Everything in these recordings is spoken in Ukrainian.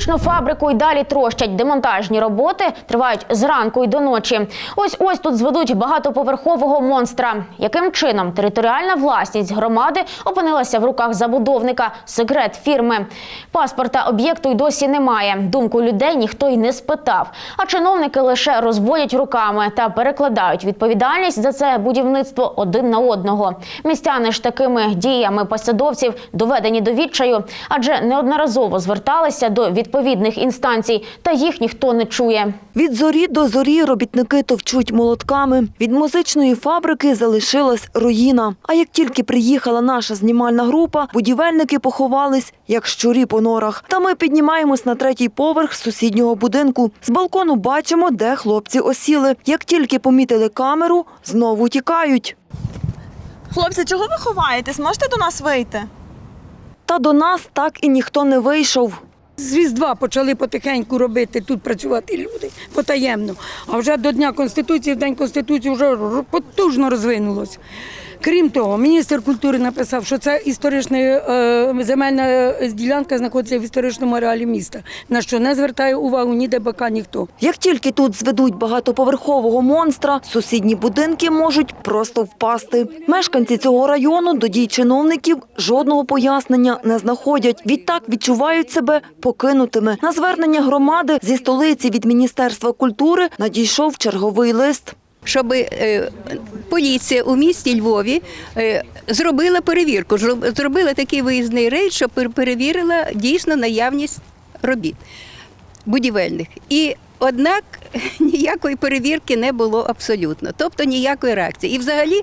Музичну фабрику й далі трощать. Демонтажні роботи тривають зранку й до ночі. Ось ось тут зведуть багатоповерхового монстра. Яким чином територіальна власність громади опинилася в руках забудовника? Секрет фірми. Паспорта об'єкту й досі немає. Думку людей ніхто й не спитав. А чиновники лише розводять руками та перекладають відповідальність за це будівництво один на одного. Містяни ж такими діями посадовців доведені до відчаю, адже неодноразово зверталися до відповідних інстанцій, та їх ніхто не чує. Від зорі до зорі робітники товчуть молотками. Від музичної фабрики залишилась руїна. А як тільки приїхала наша знімальна група, будівельники поховались, як щурі по норах. Та ми піднімаємось на третій поверх сусіднього будинку. З балкону бачимо, де хлопці осіли. Як тільки помітили камеру, знову тікають. Хлопці, чого ви ховаєтесь? Можете до нас вийти? Та до нас так і ніхто не вийшов. З Різдва почали потихеньку робити тут працювати люди потаємно. А вже до Дня Конституції, в День Конституції вже потужно розвинулось. Крім того, міністр культури написав, що це історична е, земельна ділянка знаходиться в історичному ареалі міста, на що не звертає увагу ніде бока ніхто. Як тільки тут зведуть багатоповерхового монстра, сусідні будинки можуть просто впасти. Мешканці цього району до дій чиновників жодного пояснення не знаходять. Відтак відчувають себе покинутими. На звернення громади зі столиці від Міністерства культури надійшов черговий лист. Щоб е, поліція у місті Львові е, зробила перевірку, зроб- зробила такий виїзний рейд, щоб пер- перевірила дійсно наявність робіт будівельних. І однак ніякої перевірки не було абсолютно, тобто ніякої реакції. І взагалі.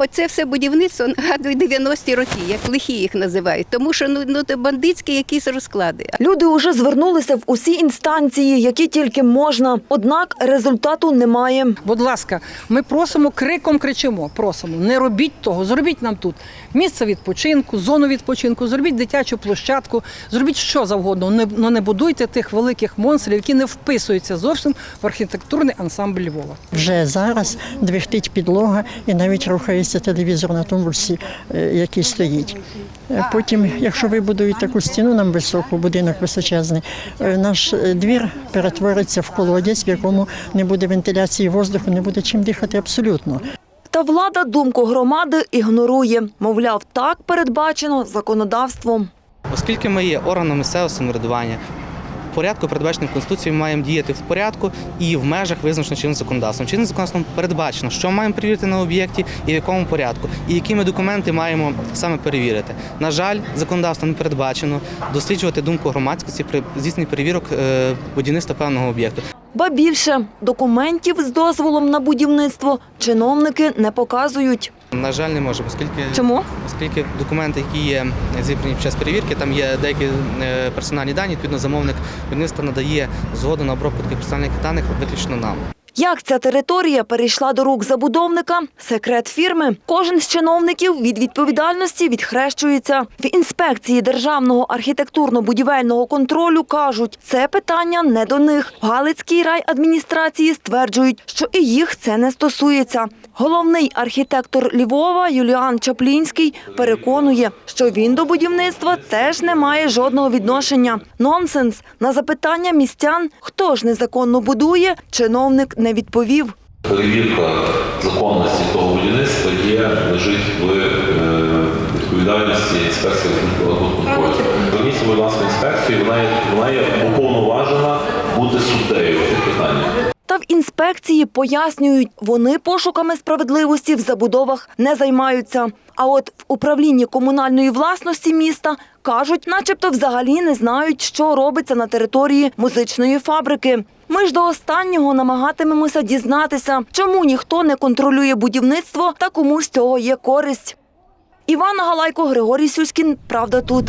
Оце все будівництво нагадує 90-ті роки, як лихі їх називають, тому що ну, ну бандитські якісь розклади. Люди уже звернулися в усі інстанції, які тільки можна. Однак результату немає. Будь ласка, ми просимо криком кричимо. Просимо, не робіть того. Зробіть нам тут місце відпочинку, зону відпочинку, зробіть дитячу площадку, зробіть що завгодно. Не, ну не будуйте тих великих монстрів, які не вписуються зовсім в архітектурний ансамбль Львова. Вже зараз двихтить підлога і навіть рухається телевізор на тому русі, е, який стоїть. Е, Потім, якщо вибудують таку стіну нам високу, будинок височезний, е, наш двір перетвориться в колодязь, в якому не буде вентиляції воздуху, не буде чим дихати абсолютно. Та влада думку громади ігнорує. Мовляв, так передбачено законодавством. Оскільки ми є органом місцевого самоврядування, порядку, передбаченим Конституцією, ми маємо діяти в порядку і в межах визначено чинним законодавством. Чинним законодавством передбачено, що маємо перевірити на об'єкті і в якому порядку, і які ми документи маємо саме перевірити. На жаль, законодавством не передбачено досліджувати думку громадськості при здійсненні перевірок е, будівництва певного об'єкту. Ба більше документів з дозволом на будівництво чиновники не показують. На жаль, не можемо, оскільки Чому? оскільки документи, які є зібрані під час перевірки, там є деякі е, персональні дані. Відповідно, замовник будівництва надає згоду на обробку таких персональних даних виключно нам. Як ця територія перейшла до рук забудовника? Секрет фірми. Кожен з чиновників від відповідальності відхрещується. В інспекції державного архітектурно-будівельного контролю кажуть, це питання не до них. В Галицькій райадміністрації стверджують, що і їх це не стосується. Головний архітектор Львова Юліан Чаплінський переконує, що він до будівництва теж не має жодного відношення. Нонсенс. На запитання містян, хто ж незаконно будує, чиновник не відповів. Перевірка законності того будівництва є лежить в е, відповідальності інспекції контролю. Зверніться, будь ласка, інспекцію, вона є, вона є уповноважена бути суддею в цих питаннях. Та в інспекції пояснюють, вони пошуками справедливості в забудовах не займаються. А от в управлінні комунальної власності міста кажуть, начебто взагалі не знають, що робиться на території музичної фабрики. Ми ж до останнього намагатимемося дізнатися, чому ніхто не контролює будівництво та кому з цього є користь. Івана Галайко, Григорій Сюськін. Правда тут.